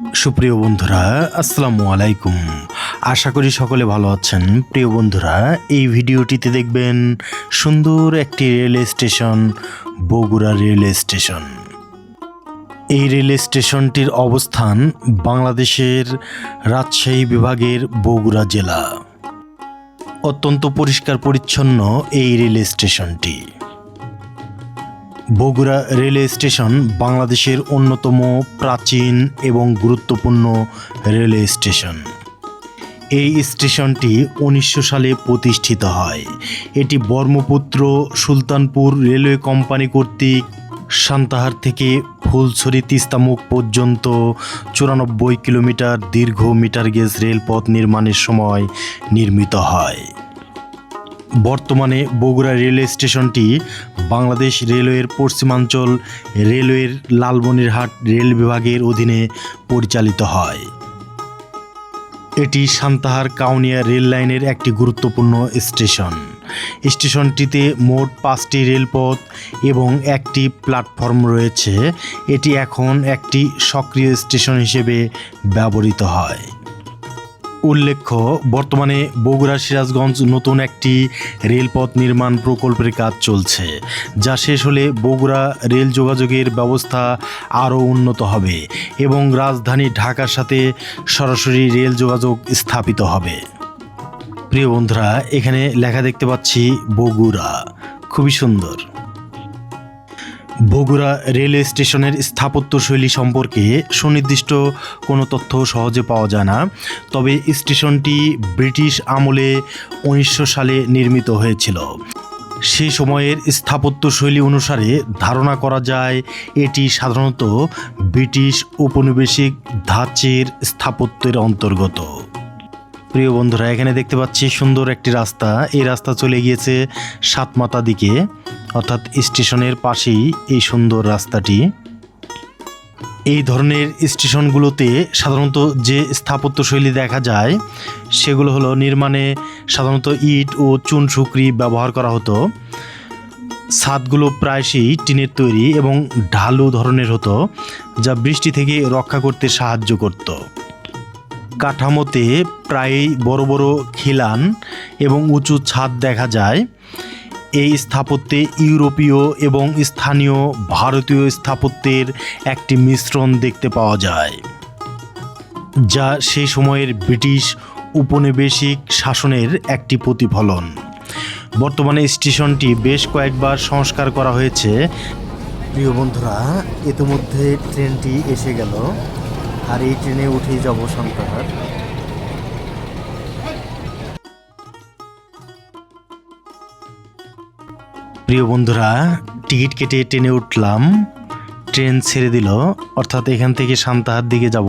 সুপ্রিয় বন্ধুরা, আসসালামু আলাইকুম। আশা করি সকলে ভালো আছেন। প্রিয় বন্ধুরা, এই ভিডিওটিতে দেখবেন সুন্দর একটি rail station, Bogura rail station. এই রেল স্টেশনটির অবস্থান বাংলাদেশের রাজশাহী বিভাগের বগুড়া জেলা। অত্যন্ত পরিষ্কার পরিচ্ছন্ন এই রেল স্টেশনটি। বগুড়া রেলওয়ে স্টেশন বাংলাদেশের অন্যতম প্রাচীন এবং গুরুত্বপূর্ণ রেলওয়ে স্টেশন। এই স্টেশনটি উনিশশো সালে প্রতিষ্ঠিত হয়। এটি বর্মপুত্র সুলতানপুর রেলওয়ে কোম্পানি কর্তৃক সান্তাহার থেকে ফুলছড়ি তিস্তামুখ পর্যন্ত চুরানব্বই কিলোমিটার দীর্ঘ মিটার গেজ রেলপথ নির্মাণের সময় নির্মিত হয়। বর্তমানে বগুড়া রেলওয়ে স্টেশনটি বাংলাদেশ রেলওয়ের পশ্চিমাঞ্চল রেলওয়ের লালমনিরহাট রেল বিভাগের অধীনে পরিচালিত হয়। এটি সান্তাহার কাউনিয়া রেল লাইনের একটি গুরুত্বপূর্ণ স্টেশন। স্টেশনটিতে মোট পাঁচটি রেলপথ এবং একটি প্ল্যাটফর্ম রয়েছে। এটি এখন একটি সক্রিয় স্টেশন হিসেবে ব্যবহৃত হয়। উল্লেখ্য, বর্তমানে বগুড়া সিরাজগঞ্জ নতুন একটি রেলপথ নির্মাণ প্রকল্পের কাজ চলছে, যা শেষ হলে বগুড়া রেল যোগাযোগের ব্যবস্থা আরও উন্নত হবে এবং রাজধানী ঢাকার সাথে সরাসরি রেল যোগাযোগ স্থাপিত হবে। প্রিয় বন্ধুরা, এখানে লেখা দেখতে পাচ্ছি বগুড়া। খুবই সুন্দর। বগুড়া রেলওয়ে স্টেশনের স্থাপত্যশৈলী সম্পর্কে সুনির্দিষ্ট কোনো তথ্য সহজে পাওয়া যায় না। তবে স্টেশনটি ব্রিটিশ আমলে উনিশশো সালে নির্মিত হয়েছিল। সেই সময়ের স্থাপত্যশৈলী অনুসারে ধারণা করা যায়, এটি সাধারণত ব্রিটিশ উপনিবেশিক ধাঁচের স্থাপত্যের অন্তর্গত। প্রিয় বন্ধুরা, এখানে দেখতে পাচ্ছি সুন্দর একটি রাস্তা। এই রাস্তা চলে গিয়েছে সাতমাতা দিকে, অর্থাৎ স্টেশনের পাশেই এই সুন্দর রাস্তাটি। এই ধরনের স্টেশনগুলোতে সাধারণত যে স্থাপত্যশৈলী দেখা যায়, সেগুলো হলো নির্মাণে সাধারণত ইট ও চুন শুকরি ব্যবহার করা হতো। ছাদগুলো প্রায়শই টিনের তৈরি এবং ঢালু ধরনের হতো, যা বৃষ্টি থেকে রক্ষা করতে সাহায্য করতো। কাঠামোতে প্রায়ই বড় বড় খিলান এবং উঁচু ছাদ দেখা যায়। এই স্থাপত্যে ইউরোপীয় এবং স্থানীয় ভারতীয় স্থাপত্যের একটি মিশ্রণ দেখতে পাওয়া যায়, যা সেই সময়ের ব্রিটিশ উপনিবেশিক শাসনের একটি প্রতিফলন। বর্তমানে স্টেশনটি বেশ কয়েকবার সংস্কার করা হয়েছে। প্রিয় বন্ধুরা, ইতিমধ্যে ট্রেনটি এসে গেল। আর এই ট্রেনে উঠেই যাব সন্তাহার প্রিয় বন্ধুরা, টিকিট কেটে ট্রেনে উঠলাম। ট্রেন ছেড়ে দিল, অর্থাৎ এখান থেকে সান্তাহার দিকে যাব।